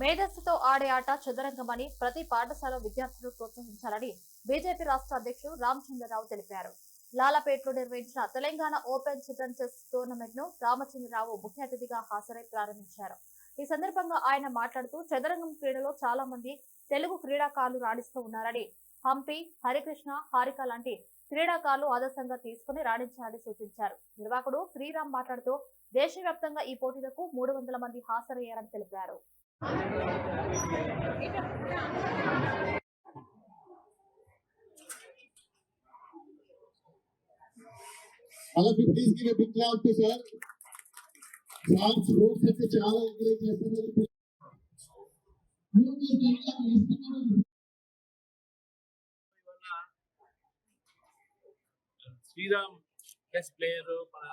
మేధస్సుతో ఆడే ఆట చదరంగమని ప్రతి పాఠశాల విద్యార్థులు ప్రోత్సహించాలని బీజేపీ రాష్ట్ర అధ్యక్షుడు రామచంద్రరావు తెలిపారు. లాలపేటలో నిర్వహించిన తెలంగాణ ఓపెన్ చిల్డ్రన్ చెస్ టోర్నమెంట్ను రామచంద్రరావు ముఖ్య అతిథిగా హాజరై ప్రారంభించారు. ఈ సందర్భంగా ఆయన మాట్లాడుతూ చదరంగం క్రీడలో చాలా మంది తెలుగు క్రీడాకారులు రాణిస్తూ ఉన్నారని హంపి హరికృష్ణ హారిక లాంటి క్రీడాకారులు ఆదర్శంగా తీసుకుని రాణించాలని సూచించారు. నిర్వాహకుడు శ్రీరామ్ మాట్లాడుతూ దేశవ్యాప్తంగా ఈ పోటీలకు మూడు వందల మంది హాజరయ్యారని తెలిపారు. అలా ప్లీజ్కి బుక్ రావచ్చు సార్ సార్ స్పోర్ట్స్ అయితే చాలా ఎంకరేజ్ చేస్తున్నారు శ్రీరామ్ చెస్ ప్లేయర్ మన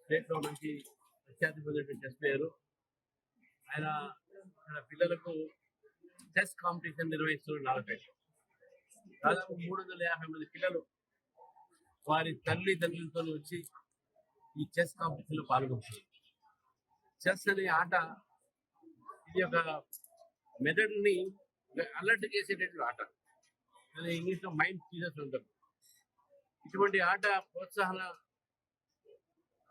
స్టేట్లో మంచి ప్రఖ్యాతి పొందిన చెస్ ప్లేయర్ ఆయన పిల్లలకు చెస్ కాంపిటీషన్ నిర్వహిస్తున్న నాలుగు దాదాపు మూడు వందల యాభై మంది పిల్లలు వారి తల్లిదండ్రులతో వచ్చి ఈ చెస్ కాంపిటీషన్లో పాల్గొంటున్నారు. చెస్ అనే ఆట ఇది ఒక మెదడుని అలర్ట్ చేసేటటువంటి ఆట. అది ఇంగ్లీష్లో మైండ్ ఫీజర్స్ ఉంటారు ఇటువంటి ఆట ప్రోత్సాహన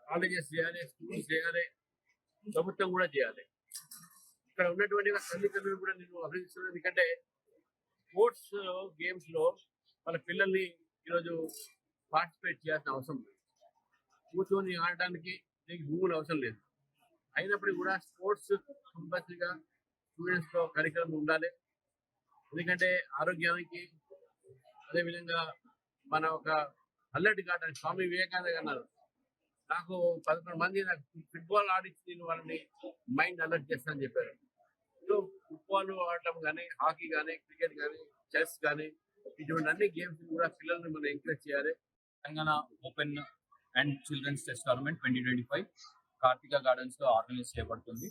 కాలేజెస్ చేయాలి స్కూల్స్ చేయాలి ప్రభుత్వం కూడా చేయాలి. ఇక్కడ ఉన్నటువంటి తల్లిదండ్రులు కూడా నేను అభినందిస్తున్నాను. ఎందుకంటే స్పోర్ట్స్ గేమ్స్లో వాళ్ళ పిల్లల్ని ఈరోజు పార్టిసిపేట్ చేయాల్సిన అవసరం లేదు. కూర్చొని ఆడటానికి దీనికి భూములు అవసరం లేదు. అయినప్పటికీ కూడా స్పోర్ట్స్ కంపల్సరీగా స్టూడెంట్స్లో కార్యక్రమం ఉండాలి. ఎందుకంటే ఆరోగ్యానికి అదేవిధంగా మన ఒక అల్లటి కావడానికి స్వామి వివేకానంద అన్నారు. నాకు పదకొండు మంది నాకు ఫుట్బాల్ ఆడించి నేను వాళ్ళని మైండ్ అలర్ట్ చేస్తానని చెప్పారు. ఫుట్బాల్ ఆడటం కానీ హాకీ కానీ క్రికెట్ కానీ చెస్ కానీ ఇటువంటి అన్ని గేమ్స్ కూడా పిల్లల్ని మనం ఎంకరేజ్ చేయాలి. Telangana open and children's test tournament twenty twenty five Karthika గార్డెన్స్లో ఆర్గనైజ్ చేయబడుతుంది.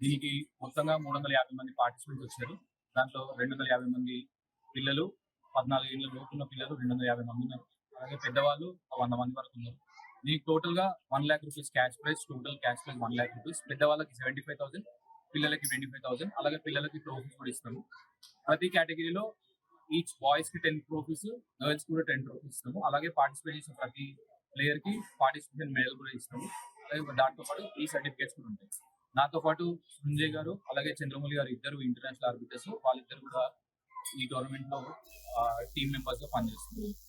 దీనికి మొత్తంగా మూడు వందల యాభై మంది పార్టిసిపెంట్స్ వచ్చారు. దాంట్లో రెండు వందల యాభై మంది పిల్లలు పద్నాలుగు ఏళ్ళ లోపున్న పిల్లలు రెండు వందల యాభై మంది ఉన్నారు. అలాగే పెద్దవాళ్ళు వంద మంది వరకు ఉన్నారు. దీనికి టోటల్గా one lakh rupees cash prize total cash prize one lakh rupees పెద్దవాళ్ళకి సెవెంటీ ఫైవ్ థౌసండ్ పిల్లలకి ట్వంటీ ఫైవ్ థౌసండ్ అలాగే పిల్లలకి ట్రోఫీస్ కూడా ఇస్తాము. ప్రతి కేటగిరీలో ఈచ్ బాయ్స్కి టెన్ ట్రోఫీస్ గర్ల్స్ కూడా టెన్ ట్రోఫీస్ ఇస్తాము. అలాగే పార్టిసిపేట్ చేసిన ప్రతి ప్లేయర్కి పార్టిసిపేషన్ మెడల్ కూడా ఇస్తాము. అలాగే దాంతో పాటు ఈ సర్టిఫికేట్స్ కూడా ఉంటాయి. నాతో పాటు సంజయ్ గారు అలాగే చంద్రమౌళి గారు ఇద్దరు ఇంటర్నేషనల్ ఆర్బిటర్స్ వాళ్ళిద్దరు కూడా ఈ టోర్నమెంట్లో టీమ్ మెంబర్స్గా పనిచేస్తున్నారు.